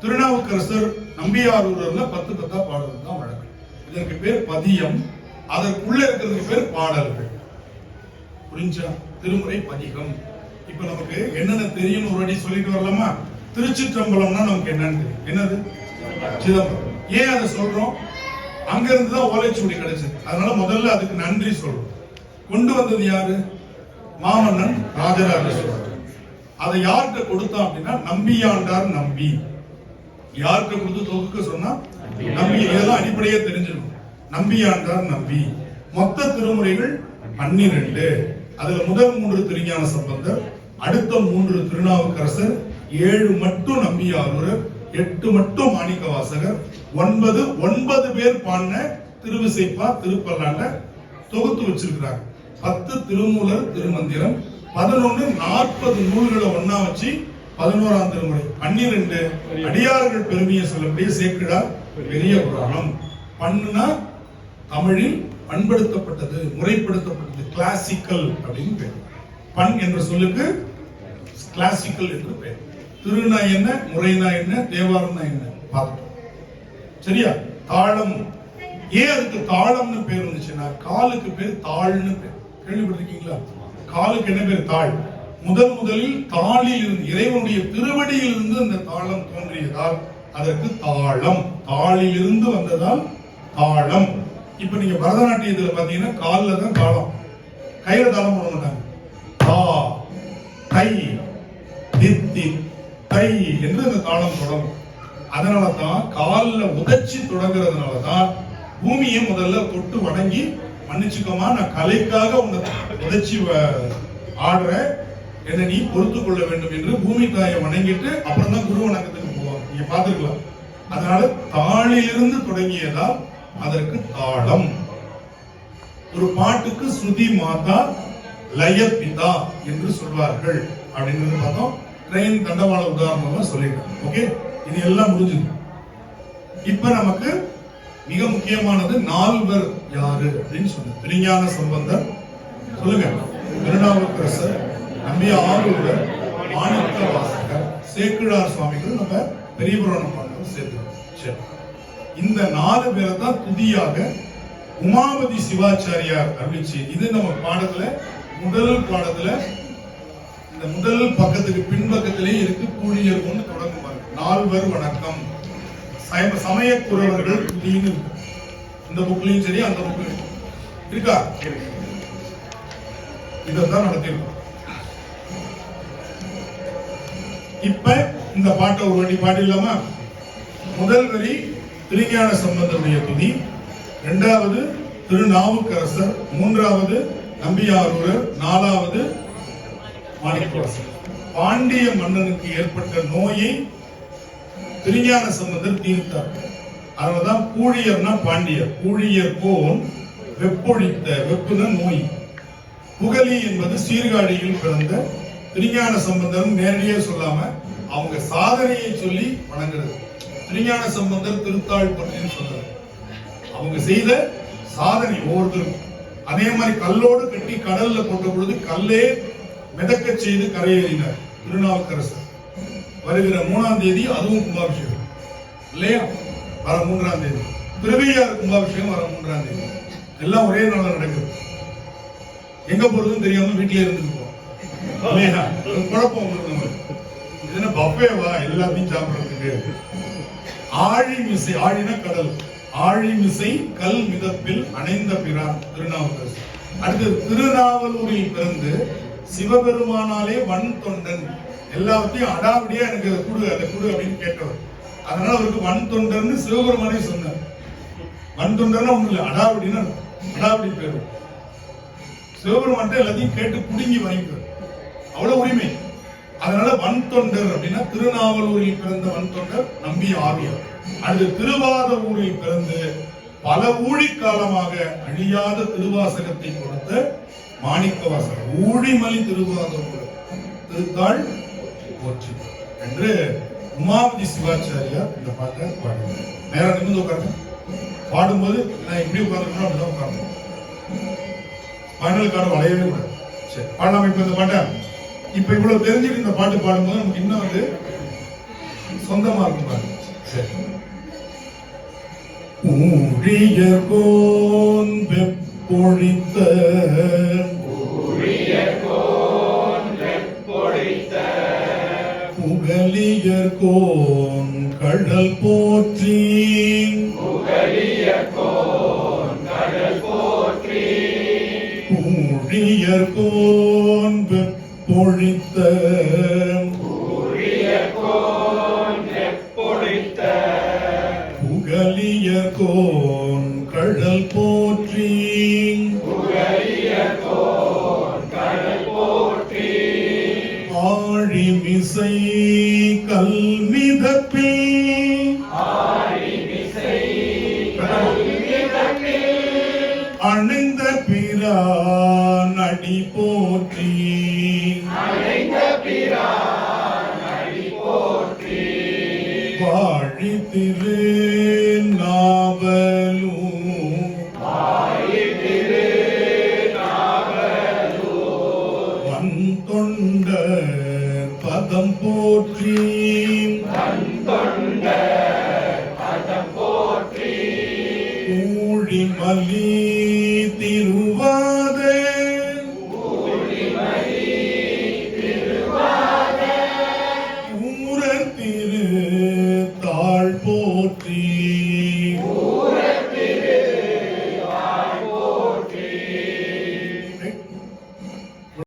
திருநாவுக்கரசர் நம்பியாரூர்ல பத்து பத்தா பாடல்கள் தான் வழக்கு. இதற்கு பேர் பதியம். அதற்குள்ள இருக்கிறதுக்கு பேர் பாடல்கள். புரிஞ்சா? திருமுறை பதிகம். இப்ப நமக்கு என்னென்ன தெரியும் ஒரு வாட்டி சொல்லிட்டு வரலாமா? திருச்சிற்றம்பலம்னா நமக்கு என்னன்னு தெரியும். என்னது? சிதம்பரம். ஏன் அதை சொல்றோம்? அங்கிருந்து தான் ஓலைச்சுவடி கிடைச்சது. அதனால முதல்ல அதுக்கு நன்றி சொல்றோம். கொண்டு வந்தது யாரு? மாமன்னன் ராஜராஜ சோழன். அதை யார்கிட்ட கொடுத்தான் அப்படின்னா நம்பியாண்டார் நம்பி. யாருக்கு கொடுத்து தொகுக்க சொன்னா நம்பி இதெல்லாம் அடிப்படையே தெரிஞ்சிடும். நம்பியாண்டார் நம்பி. மொத்த திருமுறைகள் பன்னிரண்டு. அதுல முதல் மூன்று திருஞான சம்பந்தர் அடுத்த மூன்று திருநாவுக்கரசர் ஏழு மட்டும் நம்பியாரூரர் எட்டு மட்டும் மாணிக்க வாசகர் ஒன்பது ஒன்பது பேர் பாடின திருவிசைப்பா திருப்பல்லாண்ட தொகுத்து வச்சிருக்கிறாங்க. பத்து திருமூலர் திருமந்திரம் பதினொன்னு நாற்பது நூல்களை ஒன்னா வச்சு பதினோராம் திருமுறை. பன்னிரண்டு அடியார்கள் பெருமையை சொல்லக்கூடிய சேக்கிழார் பெரிய புராணம். பண்ணுனா தமிழில் பண்படுத்தப்பட்டது முறைப்படுத்தப்பட்டது கிளாசிக்கல் அப்படின்னு பேர். பண் என்ற சொல்லுக்கு கிளாசிக்கல் என்று பெயர் திருநா என்ன முறைனா என்ன தேவாரம்னா என்ன? பார்த்தோம் சரியா? தாளம். ஏன் அதுக்கு தாளம்னு பேர் வந்துச்சுன்னா காலுக்கு பேர் தாள்னு பேர். கேள்விப்பட்டிருக்கீங்களா? காலுக்கு என்ன பேர்? தாள். முதல் முதலில் தாளில் இருந்து இறைவனுடைய திருவடியில் இருந்து அந்த தாளம் தோன்றியதால் அதற்கு தாளம் தாளில் இருந்து வந்ததால் தாளம். இப்ப நீங்க பரதநாட்டியத்துல பாத்தீங்கன்னா காலில் தான் தாளம். கையில தாளம் போட மாட்டாங்க. தா தை தித்தி தை என்று அந்த தாளம் தொடங்கும். அதனால தான் காலில் உதைச்சி தொடங்குறதுனால தான் பூமியை முதல்ல தொட்டு வணங்கி மன்னிச்சுக்கோமா நான் கலைக்காக உன்னை உதச்சி வ- ஆடுறேன். என்னை நீ பொறுத்து கொள்ள வேண்டும் என்று பூமி தாயை வணங்கிட்டு அப்புறம் தான் குரு வணக்கத்துக்கு போவாங்க. நீங்க பார்த்துக்கலாம் அதனால தாளிலிருந்து தொடங்கியதால் அதற்கு தாளம். ஒரு பாட்டுக்கு ஸ்ருதி மாதா லய பிதா என்று சொல்வார்கள் அப்படின்றது பார்த்தோம். ட்ரெயின் தண்டவாள உதாரணமா சொல்லிட்டேன் ஓகே இது எல்லாம் முடிஞ்சது. இப்ப நமக்கு மிக முக்கியமானது நால்வர் யாரு அப்படின்னு சொன்னது திருஞான சம்பந்தர். சொல்லுங்க. திருநாவுக்கரசர் நம்பி ஆரூரர் மாணிக்க வாசகர் சேக்கிழார் சுவாமிகள் நம்ம பெரிய புராணம் பாண்டவர் சரி. இந்த நாலு பேரை தான் புதியாக உமாபதி சிவாச்சாரியார் அருளிச்சு. இது நம்ம பாடத்துல முதல் பாடத்துல இந்த முதல் பக்கத்துக்கு பின்பக்கத்திலே இருக்கு கூழியர் ஒன்று தொடங்கும் நால்வர் வணக்கம். சம சமய குறவர்கள் இந்த புக்லயும் சரி அந்த புக்லையும் இருக்கா? இதான் நடத்திருக்கோம் இப்ப இந்த பாட்டை ஒரு வாட்டி பாடிடலாமா முதல் வரி திருஞான சம்பந்தருடைய துதி இரண்டாவது திருநாவுக்கரசர் மூன்றாவது நம்பியாரூரர் நாலாவது மாணிக்கவாசர். பாண்டிய மன்னனுக்கு ஏற்பட்ட நோயை திருஞான சம்பந்தர் தீர்த்தார். அதனாலதான் பூழியர்னா பாண்டியர். பூழியர் போன் வெப்பொழித்த வெப்புன நோய். புகலி என்பது சீர்காழியில் பிறந்த திருஞான சம்பந்தர் நேரடியே சொல்லாம அவங்க சாதனையை சொல்லி வணங்குறது. திருஞான சம்பந்தர் திருத்தாள் பற்றின்னு சொல்றாரு. அவங்க செய்த சாதனை ஒவ்வொருத்தரும். அதே மாதிரி கல்லோடு கட்டி கடல்ல போட்ட பொழுது கல்லே மிதக்க செய்து கரையேறினார் திருநாவுக்கரசர். வருகிற மூணாம் தேதி அதுவும் கும்பாபிஷேகம். இல்லையா? வர மூன்றாம் தேதி. திருவையார் கும்பாபிஷேகம் வர மூன்றாம் தேதி. எல்லாம் ஒரே நாள்ல நடக்குது. எங்க போறதுன்னு தெரியாம வீட்டிலே இருந்து இல்லையா குழப்பம் உங்களுக்கு நம்ம என்ன பஃபேவா எல்லாத்தையும் சாப்பிடுறதுக்கு. ஆழி மிசை ஆழினா கடல். ஆழி மிசை கல் மிதப்பில் அணைந்த பிறா திருநாவுக்கரசர் அடுத்து திருநாவலூரில் பிறந்து சிவபெருமானாலே வன் தொண்டன். எல்லாத்தையும் அடாவடியா எனக்கு அதை கொடு அதை குடு அப்படின்னு கேட்டவர். அதனால அவருக்கு வன் தொண்டர்னு சிவபெருமானே சொன்னார். வன் தொண்டர்னா ஒண்ணு இல்லை அடாவடினா அடாவடி பேரு. சிவபெருமான் எல்லாத்தையும் கேட்டு குடுங்கி வாங்கிக்குவார். அவ்வளவு உரிமை. அதனால வன் தொண்டர் அப்படின்னா திருநாவலூரில் பிறந்த வன் தொண்டர் நம்பி ஆவியார். அடுத்து திருவாத ஊரில் பிறந்து பல ஊழி காலமாக அழியாத திருவாசகத்தை கொடுத்த மாணிக்க வாசகர் ஊழிமலி திருவாத திருத்தாள் போற்றி. என்று உமாபதி சிவாச்சாரியார் இந்த பாட்டை பாடுவார் நேரம் நிமிந்து உட்காருங்க. பாடும்போது நான் எப்படி உட்காந்துருக்கணும் அப்படிதான் உட்காரணும். பாடல் கார்டு வளையவே கூடாது. சரி பாடலாம் இப்போ இந்த பாட்டை. இப்ப இவ்வளவு தெரிஞ்சுட்டு இந்த பாட்டு பாடும்போது நமக்கு இன்னும் வந்து சொந்தமா இருக்கும் பாருங்க சரி. ஊழியர்கோன் வெப்பொழித்த புகலியர்கோன் கடல் போற்றி ஊழியர் கோன் வெப்ப ஊழியர்கோன் புகலிய கோன் கடல் போற்றி ஆழிமிசை கல்மிதப்பில் அணிந்த பிரான் அடி போற்றி ஊழிமலி திருவாரூர்